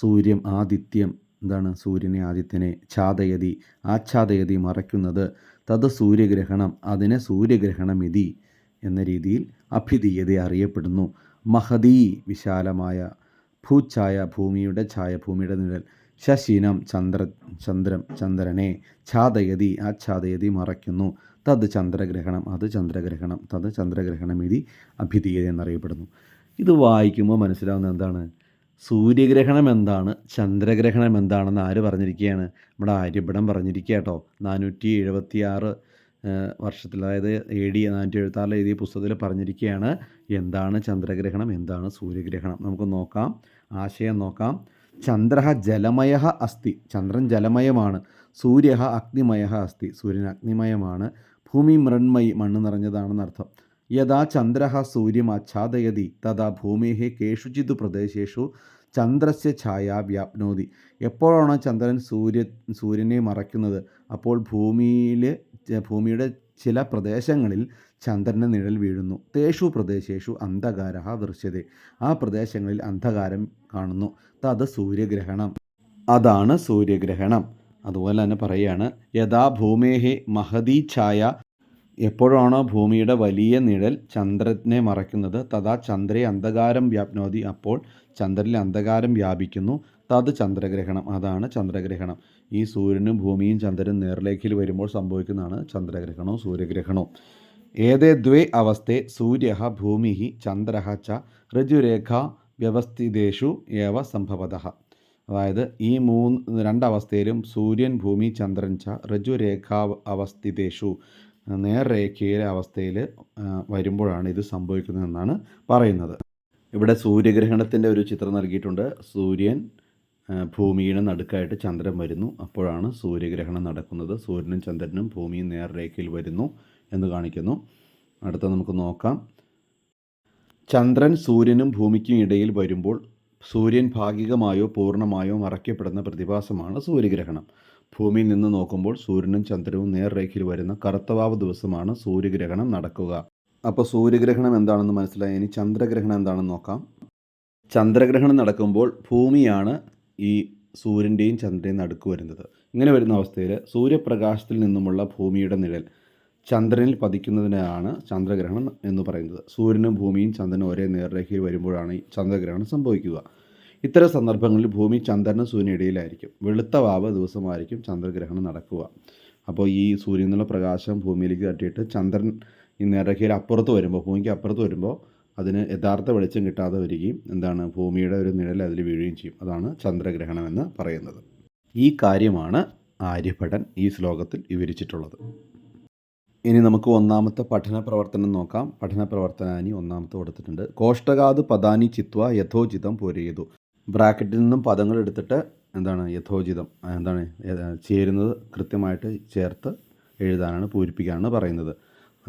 സൂര്യം ആദിത്യം എന്താണ് സൂര്യനെ ആദിത്യനെ ഛാതയതി ആച്ഛാദയതി മറയ്ക്കുന്നത്. തത് സൂര്യഗ്രഹണം അതിനെ സൂര്യഗ്രഹണമിതി എന്ന രീതിയിൽ അഭിധീയത അറിയപ്പെടുന്നു. മഹദീ വിശാലമായ ഭൂഛായ ഭൂമിയുടെ ഛായ ഭൂമിയുടെ നിഴൽ. ശശീനം ചന്ദ്ര ചന്ദ്രം ചന്ദ്രനെ ഛാതയതി ആച്ഛാദയതി മറയ്ക്കുന്നു. തത് ചന്ദ്രഗ്രഹണം അത് ചന്ദ്രഗ്രഹണം തത് ചന്ദ്രഗ്രഹണം ഇതി അഭിധീയത എന്നറിയപ്പെടുന്നു. ഇത് വായിക്കുമ്പോൾ മനസ്സിലാവുന്ന എന്താണ്? സൂര്യഗ്രഹണം എന്താണ്? ചന്ദ്രഗ്രഹണം എന്താണെന്ന് ആര് പറഞ്ഞിരിക്കുകയാണ് നമ്മുടെ ആര്യഭടം പറഞ്ഞിരിക്കുക കേട്ടോ. നാനൂറ്റി എഴുപത്തി ആറ് വർഷത്തിൽ അതായത് എ ഡി നാനൂറ്റി എഴുപത്താറിൽ എഴുതിയ പുസ്തകത്തിൽ പറഞ്ഞിരിക്കുകയാണ്. എന്താണ് ചന്ദ്രഗ്രഹണം? എന്താണ് സൂര്യഗ്രഹണം? നമുക്ക് നോക്കാം. ആശയം നോക്കാം. ചന്ദ്ര ജലമയ അസ്തി ചന്ദ്രൻ ജലമയമാണ്. സൂര്യ അഗ്നിമയ അസ്തി സൂര്യൻ അഗ്നിമയമാണ്. ഭൂമി മൃണ്മയി മണ്ണ് നിറഞ്ഞതാണെന്നർത്ഥം. യഥാ ചന്ദ്ര സൂര്യം ആച്ഛാദയതി തഥാ ഭൂമി കേഷുചിത് പ്രദേശേഷു ചന്ദ്രസ്യ ഛായ വ്യാപ്നോതി. എപ്പോഴാണ് ചന്ദ്രൻ സൂര്യ സൂര്യനെ മറയ്ക്കുന്നത് അപ്പോൾ ഭൂമിയിൽ ഭൂമിയുടെ ചില പ്രദേശങ്ങളിൽ ചന്ദ്രന്റെ നിഴൽ വീഴുന്നു. തേഷു പ്രദേശേഷു അന്ധകാര ദൃശ്യത. ആ പ്രദേശങ്ങളിൽ അന്ധകാരം കാണുന്നു. തത് സൂര്യഗ്രഹണം. അതാണ് സൂര്യഗ്രഹണം. അതുപോലെ തന്നെ പറയുകയാണ് യഥാ ഭൂമേഹെ മഹതി ഛായ എപ്പോഴാണോ ഭൂമിയുടെ വലിയ നിഴൽ ചന്ദ്രനെ മറയ്ക്കുന്നത് തഥാ ചന്ദ്രയെ അന്ധകാരം വ്യാപ്നോതി അപ്പോൾ ചന്ദ്രനിൽ അന്ധകാരം വ്യാപിക്കുന്നു. തത് ചന്ദ്രഗ്രഹണം. അതാണ് ചന്ദ്രഗ്രഹണം. ഈ സൂര്യനും ഭൂമിയും ചന്ദ്രനും നേർലേഖയിൽ വരുമ്പോൾ സംഭവിക്കുന്നതാണ് ചന്ദ്രഗ്രഹണവും സൂര്യഗ്രഹണവും ഏതേ ദ്വേ അവസ്ഥ സൂര്യ ഭൂമി ചന്ദ്ര ച ഋജുരേഖ വ്യവസ്ഥിതേഷു ഏവ സംഭവത. അതായത് ഈ മൂന്ന് രണ്ടവസ്ഥയിലും സൂര്യൻ ഭൂമി ചന്ദ്രൻ ച ഋജുരേഖാ അവസ്ഥിതേഷു. നേർരേഖയിലെ അവസ്ഥയിൽ വരുമ്പോഴാണ് ഇത് സംഭവിക്കുന്നതെന്നാണ് പറയുന്നത്. ഇവിടെ സൂര്യഗ്രഹണത്തിന്റെ ഒരു ചിത്രം നൽകിയിട്ടുണ്ട്. സൂര്യൻ ഭൂമിയുടെ നടുക്കായിട്ട് ചന്ദ്രൻ വരുന്നു. അപ്പോഴാണ് സൂര്യഗ്രഹണം നടക്കുന്നത്. സൂര്യനും ചന്ദ്രനും ഭൂമിയും നേർരേഖയിൽ വരുന്നു എന്ന് കാണിക്കുന്നു. അടുത്ത നമുക്ക് നോക്കാം. ചന്ദ്രൻ സൂര്യനും ഭൂമിക്കും ഇടയിൽ വരുമ്പോൾ സൂര്യൻ ഭാഗികമായോ പൂർണമായോ മറയ്ക്കപ്പെടുന്ന പ്രതിഭാസമാണ് സൂര്യഗ്രഹണം. ഭൂമിയിൽ നിന്ന് നോക്കുമ്പോൾ സൂര്യനും ചന്ദ്രനും നേർരേഖയിൽ വരുന്ന കറുത്തവാവ് ദിവസമാണ് സൂര്യഗ്രഹണം നടക്കുക. അപ്പോൾ സൂര്യഗ്രഹണം എന്താണെന്ന് മനസ്സിലായി. ഇനി ചന്ദ്രഗ്രഹണം എന്താണെന്ന് നോക്കാം. ചന്ദ്രഗ്രഹണം നടക്കുമ്പോൾ ഭൂമിയാണ് ഈ സൂര്യന്റെയും ചന്ദ്രന്റെയും നടുക്ക് വരുന്നത്. ഇങ്ങനെ വരുന്ന അവസ്ഥയിൽ സൂര്യപ്രകാശത്തിൽ നിന്നുമുള്ള ഭൂമിയുടെ നിഴൽ ചന്ദ്രനിൽ പതിക്കുന്നതിനാണ് ചന്ദ്രഗ്രഹണം എന്ന് പറയുന്നത്. സൂര്യനും ഭൂമിയും ചന്ദ്രനും ഒരേ നേർരേഖയിൽ വരുമ്പോഴാണ് ഈ ചന്ദ്രഗ്രഹണം സംഭവിക്കുക. ഇത്തരം സന്ദർഭങ്ങളിൽ ഭൂമി ചന്ദ്രനും സൂര്യനും ഇടയിലായിരിക്കും. വെളുത്ത വാവ് ദിവസമായിരിക്കും ചന്ദ്രഗ്രഹണം നടക്കുക. അപ്പോൾ ഈ സൂര്യൻ എന്നുള്ള പ്രകാശം ഭൂമിയിലേക്ക് തട്ടിയിട്ട് ചന്ദ്രൻ ഈ നേർരേഖയിൽ അപ്പുറത്ത് വരുമ്പോൾ ഭൂമിക്ക് അപ്പുറത്ത് വരുമ്പോൾ അതിന് യഥാർത്ഥ വെളിച്ചം കിട്ടാതെ വരികയും എന്താണ് ഭൂമിയുടെ ഒരു നിഴൽ അതിൽ വീഴുകയും ചെയ്യും. അതാണ് ചന്ദ്രഗ്രഹണം എന്ന് പറയുന്നത്. ഈ കാര്യമാണ് ആര്യഭടൻ ഈ ശ്ലോകത്തിൽ വിവരിച്ചിട്ടുള്ളത്. ഇനി നമുക്ക് ഒന്നാമത്തെ പഠന പ്രവർത്തനം നോക്കാം. പഠന പ്രവർത്തനാനി ഒന്നാമത്തെ കൊടുത്തിട്ടുണ്ട്. കോഷ്ടകാത് പദാനി ചിത്വ യഥോചിതം പൂരയതു. ബ്രാക്കറ്റിൽ നിന്നും പദങ്ങൾ എടുത്തിട്ട് എന്താണ് യഥോചിതം എന്താണ് ചേരുന്നത് കൃത്യമായിട്ട് ചേർത്ത് എഴുതാനാണ് പൂരിപ്പിക്കാനാണ് പറയുന്നത്.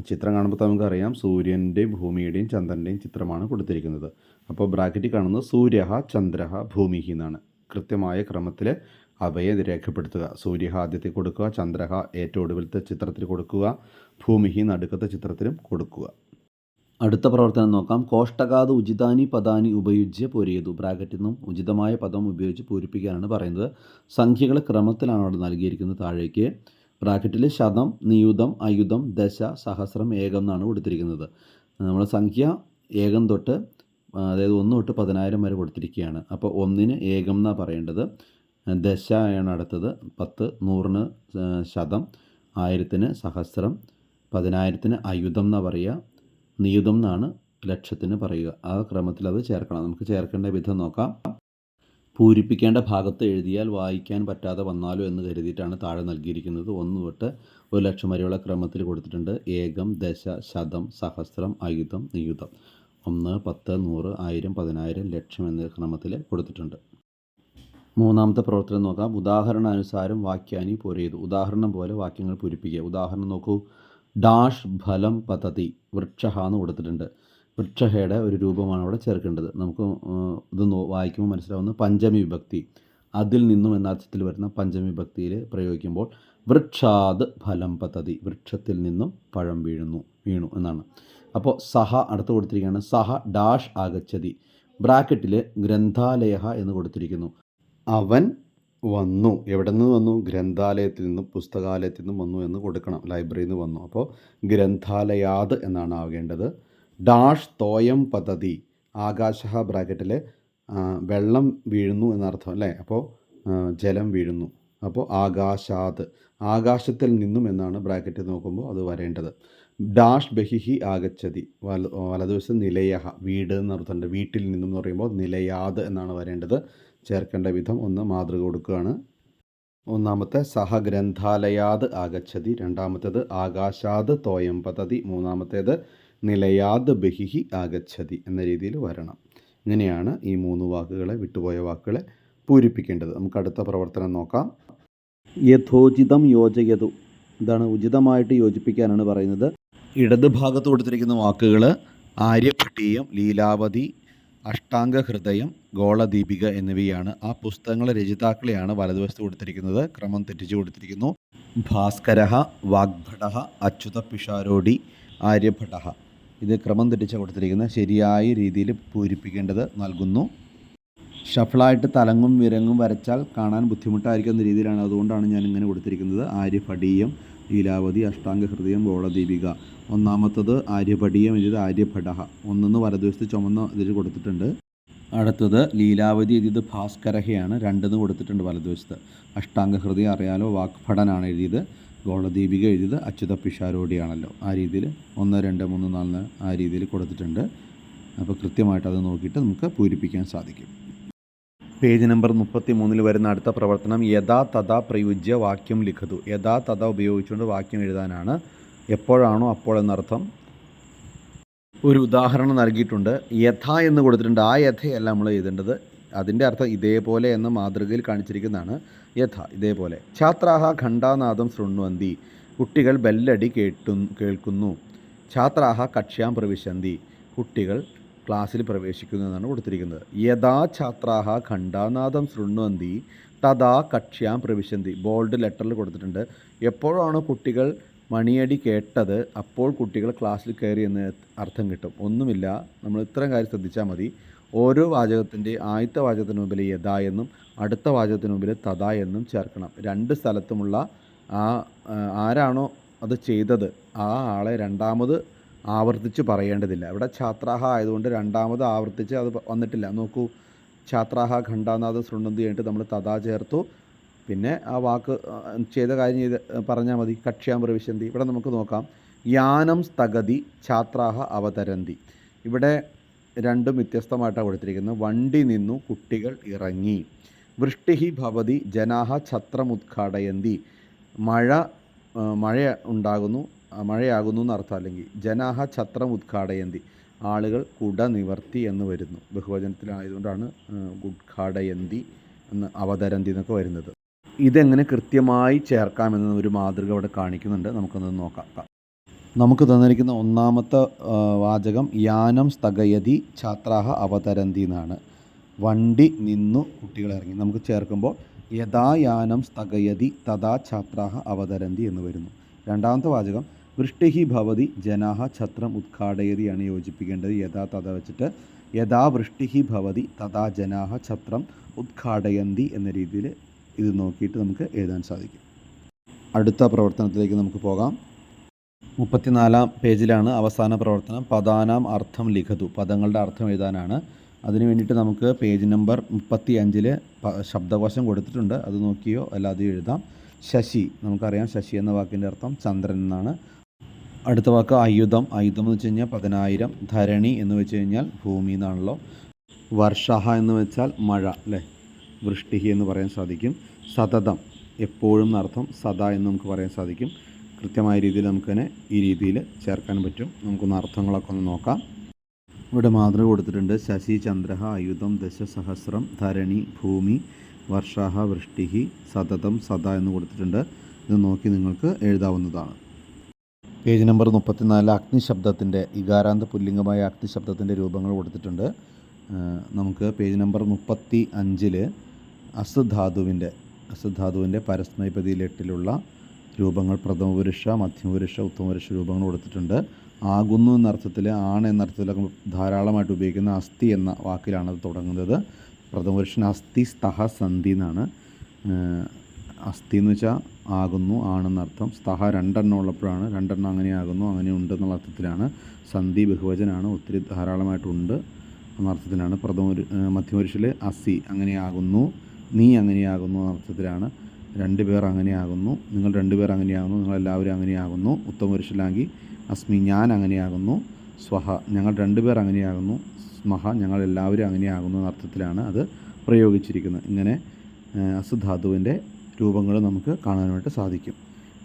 ചിത്രം കാണുമ്പോൾ നമുക്കറിയാം സൂര്യന്റെയും ഭൂമിയുടെയും ചന്ദ്രന്റെയും ചിത്രമാണ് കൊടുത്തിരിക്കുന്നത്. അപ്പോൾ ബ്രാക്കറ്റിൽ കാണുന്നത് സൂര്യ ചന്ദ്ര ഭൂമി എന്നാണ്. കൃത്യമായ ക്രമത്തിൽ അവയെ രേഖപ്പെടുത്തുക. സൂര്യ ആദ്യത്തിൽ കൊടുക്കുക ചന്ദ്രഹ ഏറ്റവും ഒടുവിലത്തെ ചിത്രത്തിൽ കൊടുക്കുക ഭൂമിഹി നടുക്കത്തെ ചിത്രത്തിലും കൊടുക്കുക. അടുത്ത പ്രവർത്തനം നോക്കാം. കോഷ്ടകാത് ഉചിതാനി പദാനി ഉപയുജ്യ പൊരിയതു ബ്രാക്കറ്റിൽ നിന്നും ഉചിതമായ പദം ഉപയോഗിച്ച് പൂരിപ്പിക്കാനാണ് പറയുന്നത്. സംഖ്യകൾ ക്രമത്തിലാണ് അവിടെ നൽകിയിരിക്കുന്നത് താഴേക്ക്. ബ്രാക്കറ്റിൽ ശതം നിയുതം അയുധം ദശ സഹസ്രം ഏകം എന്നാണ് കൊടുത്തിരിക്കുന്നത്. നമ്മൾ സംഖ്യ ഏകം തൊട്ട് അതായത് ഒന്ന് തൊട്ട് പതിനായിരം വരെ കൊടുത്തിരിക്കുകയാണ്. അപ്പോൾ ഒന്നിന് ഏകം എന്നാണ് പറയേണ്ടത്? ദശ ആണ് അടുത്തത്. പത്ത് നൂറിന് ശതം ആയിരത്തിന് സഹസ്രം പതിനായിരത്തിന് അയുധം എന്നാണ് പറയുക. നിയുതം എന്നാണ് ലക്ഷത്തിന് പറയുക. ആ ക്രമത്തിൽ അത് ചേർക്കണം. നമുക്ക് ചേർക്കേണ്ട വിധം നോക്കാം. പൂരിപ്പിക്കേണ്ട ഭാഗത്ത് എഴുതിയാൽ വായിക്കാൻ പറ്റാതെ വന്നാലോ എന്ന് കരുതിയിട്ടാണ് താഴെ നൽകിയിരിക്കുന്നത്. ഒന്ന് തൊട്ട് ഒരു ലക്ഷം വരെയുള്ള ക്രമത്തിൽ കൊടുത്തിട്ടുണ്ട്. ഏകം ദശ ശതം സഹസ്രം ആയുധം നിയുധം ഒന്ന് പത്ത് നൂറ് ആയിരം പതിനായിരം ലക്ഷം എന്ന ക്രമത്തിൽ കൊടുത്തിട്ടുണ്ട്. മൂന്നാമത്തെ പ്രവർത്തനം നോക്കാം. ഉദാഹരണാനുസാരം വാക്യാനി പോരെയ്തു ഉദാഹരണം പോലെ വാക്യങ്ങൾ പൂരിപ്പിക്കുക. ഉദാഹരണം നോക്കൂ. ഡാഷ് ഫലം പദ്ധതി വൃക്ഷ എന്ന് കൊടുത്തിട്ടുണ്ട്. വൃക്ഷഹയുടെ ഒരു രൂപമാണ് അവിടെ ചേർക്കേണ്ടത്. നമുക്ക് ഇത് വായിക്കുമ്പോൾ മനസ്സിലാവുന്ന പഞ്ചമി വിഭക്തി. അതിൽ നിന്നും എന്ന അർത്ഥത്തിൽ വരുന്ന പഞ്ചമി വിഭക്തിയിൽ പ്രയോഗിക്കുമ്പോൾ വൃക്ഷാത് ഫലം പദ്ധതി വൃക്ഷത്തിൽ നിന്നും പഴം വീഴുന്നു വീണു എന്നാണ്. അപ്പോൾ സഹ അടുത്ത് കൊടുത്തിരിക്കുകയാണ്. സഹ ഡാഷ് ആഗച്ചതി ബ്രാക്കറ്റിൽ ഗ്രന്ഥാലയ എന്ന് കൊടുത്തിരിക്കുന്നു. അവൻ വന്നു. എവിടെ നിന്ന് വന്നു? ഗ്രന്ഥാലയത്തിൽ നിന്നും പുസ്തകാലയത്തിൽ നിന്നും വന്നു എന്ന് കൊടുക്കണം. ലൈബ്രറിയിൽ നിന്ന് വന്നു. അപ്പോൾ ഗ്രന്ഥാലയാത് എന്നാണ് ആകേണ്ടത്. ഡാഷ് തോയം പദ്ധതി. ആകാശ ബ്രാക്കറ്റിൽ വെള്ളം വീഴുന്നു എന്നർത്ഥം അല്ലേ? അപ്പോൾ ജലം വീഴുന്നു. അപ്പോൾ ആകാശാത് ആകാശത്തിൽ നിന്നും എന്നാണ് ബ്രാക്കറ്റ് നോക്കുമ്പോൾ അത് വരേണ്ടത്. ഡാഷ് ബഹിഹി ആഗച്ഛതി വല വലതുവശം നിലയഹ. വീട് എന്നർത്ഥമുണ്ട്. വീട്ടിൽ നിന്നും എന്ന് പറയുമ്പോൾ നിലയാത് എന്നാണ് വരേണ്ടത്. ചേർക്കേണ്ട വിധം ഒന്ന് മാതൃക കൊടുക്കുകയാണ്. ഒന്നാമത്തെ സഹഗ്രന്ഥാലയാത് ആഗച്ഛതി രണ്ടാമത്തേത് ആകാശാത് തോയം പദ്ധതി മൂന്നാമത്തേത് നിലയാത് ബഹിഹി ആഗച്ഛതി എന്ന രീതിയിൽ വരണം. ഇങ്ങനെയാണ് ഈ മൂന്ന് വാക്കുകളെ വിട്ടുപോയ വാക്കുകളെ പൂരിപ്പിക്കേണ്ടത്. നമുക്ക് അടുത്ത പ്രവർത്തനം നോക്കാം. യഥോചിതം യോജയതു. ഇതാണ് ഉചിതമായിട്ട് യോജിപ്പിക്കാനാണ് പറയുന്നത്. ഇടത് ഭാഗത്ത് കൊടുത്തിരിക്കുന്ന വാക്കുകൾ ആര്യഭട്ടീയം ലീലാവതി അഷ്ടാംഗ ഹൃദയം ഗോളദീപിക എന്നിവയാണ് ആ പുസ്തകങ്ങളെ രചയിതാക്കളെയാണ് വലതുവശത്ത് കൊടുത്തിരിക്കുന്നത്. ക്രമം തെറ്റിച്ചു കൊടുത്തിരിക്കുന്നു. ഭാസ്കര വാഗ്ഭട അച്യുത പിഷാരോടി ആര്യഭട ഇത് ക്രമം തെറ്റിച്ച് കൊടുത്തിരിക്കുന്നത്. ശരിയായ രീതിയിൽ പൂരിപ്പിക്കേണ്ടത് നൽകുന്നു. ഷഫിളായിട്ട് തലങ്ങും വിരങ്ങും വരച്ചാൽ കാണാൻ ബുദ്ധിമുട്ടായിരിക്കുന്ന രീതിയിലാണ്. അതുകൊണ്ടാണ് ഞാൻ ഇങ്ങനെ കൊടുത്തിരിക്കുന്നത്. ആര്യഭടീയം ലീലാവതി അഷ്ടാംഗഹൃദയം ഗോളദീപിക. ഒന്നാമത്തത് ആര്യഭടീയം എഴുതിയത് ആര്യഭട ഒന്നെന്ന് വലതുവശത്ത് ചുമന്ന ഇതിൽ കൊടുത്തിട്ടുണ്ട്. അടുത്തത് ലീലാവതി എഴുതിയത് ഭാസ്കരഹയാണ്. രണ്ടെന്ന് കൊടുത്തിട്ടുണ്ട് വലതുവശത്ത്. അഷ്ടാംഗഹൃദയം അറിയാലോ വാക്ഭടനാണ് എഴുതിയത്. ഗോളദീപിക എഴുതിയത് അച്യുത പിഷാരോടിയാണല്ലോ. ആ രീതിയിൽ ഒന്ന് രണ്ട് മൂന്ന് നാലിന് ആ രീതിയിൽ കൊടുത്തിട്ടുണ്ട്. അപ്പോൾ കൃത്യമായിട്ട് അത് നോക്കിയിട്ട് നമുക്ക് പൂരിപ്പിക്കാൻ സാധിക്കും. പേജ് നമ്പർ മുപ്പത്തി മൂന്നിൽ വരുന്ന അടുത്ത പ്രവർത്തനം യഥാ തഥാ പ്രയുജ്യ വാക്യം ലിഖതു. യഥാ തഥാ ഉപയോഗിച്ചുകൊണ്ട് വാക്യം എഴുതാനാണ് എപ്പോഴാണോ അപ്പോൾ എന്നർത്ഥം. ഒരു ഉദാഹരണം നൽകിയിട്ടുണ്ട്. യഥ എന്ന് കൊടുത്തിട്ടുണ്ട്. ആ യഥയല്ല നമ്മൾ എഴുതേണ്ടത്. അതിന്റെ അർത്ഥം ഇതേപോലെ എന്ന മാതൃകയിൽ കാണിച്ചിരിക്കുന്നതാണ്. യഥ ഇതേപോലെ. ഛാത്രാഹ ഖണ്ഡാനാദം ശൃണ്വന്തി. കുട്ടികൾ ബെല്ലടി കേട്ടു കേൾക്കുന്നു. ഛാത്രാഹ കക്ഷ്യാം പ്രവിശന്തി. കുട്ടികൾ ക്ലാസ്സിൽ പ്രവേശിക്കുന്നു എന്നാണ് കൊടുത്തിരിക്കുന്നത്. യഥാ ഛാത്രാഹ ഖണ്ഡാനാദം ശൃണ്വന്തി. തഥാ കക്ഷ്യാം പ്രവിശന്തി. ബോൾഡ് ലെറ്ററിൽ കൊടുത്തിട്ടുണ്ട്. എപ്പോഴാണോ കുട്ടികൾ മണിയടി കേട്ടത് അപ്പോൾ കുട്ടികൾ ക്ലാസ്സിൽ കയറി എന്ന് അർത്ഥം കിട്ടും. ഒന്നുമില്ല നമ്മൾ ഇത്രയും കാര്യം ശ്രദ്ധിച്ചാൽ മതി. ഓരോ വാചകത്തിന്റെ ആദ്യത്തെ വാചകത്തിന് മുമ്പിൽ യഥാ എന്നും അടുത്ത വാചകത്തിന് മുമ്പിൽ തഥാ എന്നും ചേർക്കണം. രണ്ട് സ്ഥലത്തുമുള്ള ആ ആരാണോ അത് ചെയ്തത് ആ ആളെ രണ്ടാമത് ആവർത്തിച്ച് പറയേണ്ടതില്ല. ഇവിടെ ഛാത്രാഹ ആയതുകൊണ്ട് രണ്ടാമത് ആവർത്തിച്ച് അത് വന്നിട്ടില്ല. നോക്കൂ ഛാത്രാഹ ഖണ്ഡാനാഥ ശൃണ്വന്തി കഴിഞ്ഞിട്ട് നമ്മൾ തഥാ ചേർത്തു. പിന്നെ ആ വാക്ക് ചെയ്ത കാര്യം ചെയ്ത് പറഞ്ഞാൽ മതി. കക്ഷ്യാം പ്രവിശന്തി. ഇവിടെ നമുക്ക് നോക്കാം. യാനം സ്ഥഗതി ഛാത്രാഹ അവതരന്തി. ഇവിടെ രണ്ടും വ്യത്യസ്തമായിട്ടാണ് കൊടുത്തിരിക്കുന്നത്. വണ്ടി നിന്നു കുട്ടികൾ ഇറങ്ങി. വൃഷ്ടിഹി ഭവതി ജനാഹ ഛത്രമുദ്ഘാടയന്തി മഴ മഴ ഉണ്ടാകുന്നു മഴയാകുന്നു എന്നർത്ഥം. അല്ലെങ്കിൽ ജനാഹ ഛത്രം ഉദ്ഘാടയന്തി. ആളുകൾ കുട നിവർത്തി എന്ന് വരുന്നു. ബഹുവചനത്തിലായതുകൊണ്ടാണ് ഉദ്ഘാടയന്തി എന്ന് അവതരന്തി എന്നൊക്കെ വരുന്നത്. ഇതെങ്ങനെ കൃത്യമായി ചേർക്കാമെന്ന് ഒരു മാതൃക ഇവിടെ കാണിക്കുന്നുണ്ട്. നമുക്കൊന്ന് നോക്കാം. നമുക്ക് തന്നിരിക്കുന്ന ഒന്നാമത്തെ വാചകം യാനം സ്ഥഗയതി ഛാത്രാഹ അവതരന്തി എന്നാണ്. വണ്ടി നിന്നു കുട്ടികൾ ഇറങ്ങി. നമുക്ക് ചേർക്കുമ്പോൾ യഥാ യാനം സ്ഥഗയതി തഥാ ഛാത്രാഹ അവതരന്തി എന്ന് വരുന്നു. രണ്ടാമത്തെ വാചകം വൃഷ്ടിഹി ഭവതി ജനാഹ ഛത്രം ഉദ്ഘാടയതിയാണ് യോജിപ്പിക്കേണ്ടത്. യഥാ തഥ വെച്ചിട്ട് യഥാ വൃഷ്ടിഹി ഭവതി തഥാ ജനാഹ ഛത്രം ഉദ്ഘാടയന്തി എന്ന രീതിയിൽ ഇത് നോക്കിയിട്ട് നമുക്ക് എഴുതാൻ സാധിക്കും. അടുത്ത പ്രവർത്തനത്തിലേക്ക് നമുക്ക് പോകാം. മുപ്പത്തിനാലാം പേജിലാണ് അവസാന പ്രവർത്തനം. പദാനാം അർത്ഥം ലിഖതു. പദങ്ങളുടെ അർത്ഥം എഴുതാനാണ്. അതിന് വേണ്ടിയിട്ട് നമുക്ക് പേജ് നമ്പർ മുപ്പത്തി അഞ്ചിൽ ശബ്ദകോശം കൊടുത്തിട്ടുണ്ട്. അത് നോക്കിയോ? അല്ലാതെ എഴുതാം. ശശി. നമുക്കറിയാം ശശി എന്ന വാക്കിന്റെ അർത്ഥം ചന്ദ്രൻ എന്നാണ്. അടുത്ത വാക്ക് ആയുധം. ആയുധം എന്ന് വെച്ച് കഴിഞ്ഞാൽ പതിനായിരം. ധരണി എന്ന് വെച്ച് കഴിഞ്ഞാൽ ഭൂമി എന്നാണല്ലോ. വർഷ എന്ന് വെച്ചാൽ മഴ അല്ലേ? വൃഷ്ടിഹി എന്ന് പറയാൻ സാധിക്കും. സതതം എപ്പോഴും എന്നർത്ഥം സദാ എന്ന് നമുക്ക് പറയാൻ സാധിക്കും. കൃത്യമായ രീതിയിൽ നമുക്കതിനെ ഈ രീതിയിൽ ചേർക്കാൻ പറ്റും. നമുക്കൊന്ന് അർത്ഥങ്ങളൊക്കെ ഒന്ന് നോക്കാം. ഇവിടെ മാതൃക കൊടുത്തിട്ടുണ്ട്. ശശി ചന്ദ്ര ആയുധം ദശസഹസ്രം ധരണി ഭൂമി വർഷാഹ വൃഷ്ടിഹി സതതം സദാ എന്ന് കൊടുത്തിട്ടുണ്ട്. ഇത് നോക്കി നിങ്ങൾക്ക് എഴുതാവുന്നതാണ്. പേജ് നമ്പർ മുപ്പത്തിനാല് അഗ്നിശബ്ദത്തിന്റെ ഇകാരാന്ത പുല്ലിംഗമായ അഗ്നിശബ്ദത്തിന്റെ രൂപങ്ങൾ കൊടുത്തിട്ടുണ്ട്. നമുക്ക് പേജ് നമ്പർ മുപ്പത്തി അഞ്ചിൽ അസ് ധാതുവിന്റെ അസ് ധാതുവിന്റെ പരസ്മൈപതിയിൽ എട്ടിലുള്ള രൂപങ്ങൾ പ്രഥമപുരുഷ മധ്യമപുരുഷ ഉത്തമപുരുഷ രൂപങ്ങൾ കൊടുത്തിട്ടുണ്ട്. ആകുന്നു എന്നർത്ഥത്തിൽ ആണ് എന്നർത്ഥത്തിലൊക്കെ ധാരാളമായിട്ട് ഉപയോഗിക്കുന്ന അസ്ഥി എന്ന വാക്കിലാണ് അത് തുടങ്ങുന്നത്. പ്രഥമപുരുഷൻ അസ്ഥി സ്തഹ സന്ധി എന്നാണ്. അസ്ഥി എന്ന് വെച്ചാൽ ആകുന്നു ആണെന്നർത്ഥം. സ്തഹ രണ്ടെണ്ണം ഉള്ളപ്പോഴാണ് രണ്ടെണ്ണം അങ്ങനെ ആകുന്നു അങ്ങനെ ഉണ്ട് എന്നുള്ള അർത്ഥത്തിലാണ്. സന്ധി ബഹുവചനാണ് ഒത്തിരി ധാരാളമായിട്ടുണ്ട് എന്ന അർത്ഥത്തിലാണ് പ്രഥമ മധ്യമപുരുഷിൽ അസി അങ്ങനെയാകുന്നു നീ അങ്ങനെയാകുന്നു അർത്ഥത്തിലാണ്. രണ്ട് പേർ അങ്ങനെയാകുന്നു. നിങ്ങൾ രണ്ട് പേർ അങ്ങനെയാകുന്നു. നിങ്ങളെല്ലാവരും അങ്ങനെയാകുന്നു. ഉത്തമ പുരുഷനാങ്കി അസ്മി ഞാൻ അങ്ങനെയാകുന്നു. സ്വഹ ഞങ്ങൾ രണ്ട് പേർ അങ്ങനെയാകുന്നു. സ്മഹ ഞങ്ങൾ എല്ലാവരും അങ്ങനെയാകുന്നു എന്ന അർത്ഥത്തിലാണ് അത് പ്രയോഗിച്ചിരിക്കുന്നത്. ഇങ്ങനെ അസുധാതുവിന്റെ രൂപങ്ങൾ നമുക്ക് കാണാനായിട്ട് സാധിക്കും.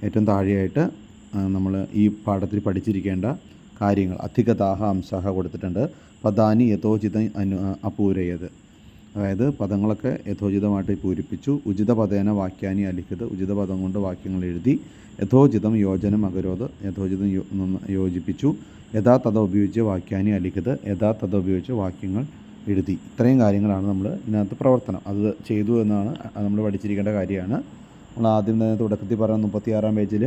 ഏറ്റവും താഴെയായിട്ട് നമ്മൾ ഈ പാഠത്തിൽ പഠിച്ചിരിക്കേണ്ട കാര്യങ്ങൾ അധികതാഹ അംശാഹ കൊടുത്തിട്ടുണ്ട്. പദാനി യഥോചിതം അനു അപൂരയത്. അതായത് പദങ്ങളൊക്കെ യഥോചിതമായിട്ട് പൂരിപ്പിച്ചു. ഉചിത പദേന വാക്യാനി അലിഖിത് ഉചിത പദം കൊണ്ട് വാക്യങ്ങൾ എഴുതി യഥോചിതം യോജനം അകരോത് യഥോചിതം യോജിപ്പിച്ചു. യഥാ തഥ ഉപയോഗിച്ച് വാക്യാനി അലിഖിത് യഥാ തഥ ഉപയോഗിച്ച് വാക്യങ്ങൾ എഴുതി. ഇത്രയും കാര്യങ്ങളാണ് നമ്മൾ ഇതിനകത്ത് പ്രവർത്തനം. അത് ചെയ്തു എന്നാണ് നമ്മൾ പഠിച്ചിരിക്കേണ്ട കാര്യമാണ്. നമ്മൾ ആദ്യം തന്നെ തുടക്കത്തിൽ പറഞ്ഞ മുപ്പത്തിയാറാം പേജിൽ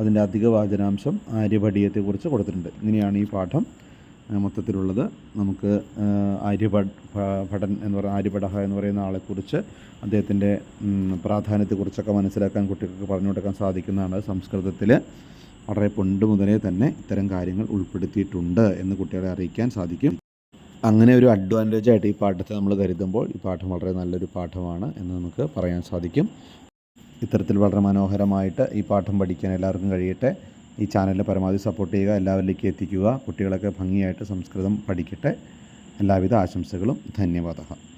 അതിന്റെ അധിക വാചനാംശം ആര്യഭടീയത്തെക്കുറിച്ച് കൊടുത്തിട്ടുണ്ട്. ഇങ്ങനെയാണ് ഈ പാഠം. മൊത്തത്തിലുള്ളത്. നമുക്ക് ആര്യഭട് ഭടൻ എന്ന് പറയുന്ന ആര്യഭടഹ എന്ന് പറയുന്ന ആളെക്കുറിച്ച് അദ്ദേഹത്തിന്റെ പ്രാധാന്യത്തെക്കുറിച്ചൊക്കെ മനസ്സിലാക്കാൻ കുട്ടികൾക്ക് പറഞ്ഞു കൊടുക്കാൻ സാധിക്കുന്നതാണ് സംസ്കൃതത്തിൽ വളരെ പണ്ട് മുതലേ തന്നെ ഇത്തരം കാര്യങ്ങൾ ഉൾപ്പെടുത്തിയിട്ടുണ്ട് എന്ന് കുട്ടികളെ അറിയിക്കാൻ സാധിക്കും. അങ്ങനെ ഒരു അഡ്വാന്റേജ് ആയിട്ട് ഈ പാഠത്തെ നമ്മൾ കരുതുമ്പോൾ ഈ പാഠം വളരെ നല്ലൊരു പാഠമാണ് എന്ന് നമുക്ക് പറയാൻ സാധിക്കും. ഇത്തരത്തിൽ വളരെ മനോഹരമായിട്ട് ഈ പാഠം പഠിക്കാൻ എല്ലാവർക്കും കഴിയട്ടെ. ഈ ചാനലിനെ പരമാവധി സപ്പോർട്ട് ചെയ്യുക എല്ലാവരിലേക്കും എത്തിക്കുക. കുട്ടികളൊക്കെ ഭംഗിയായിട്ട് സംസ്കൃതം പഠിക്കട്ടെ. എല്ലാവിധ ആശംസകളും. ധന്യവാദം.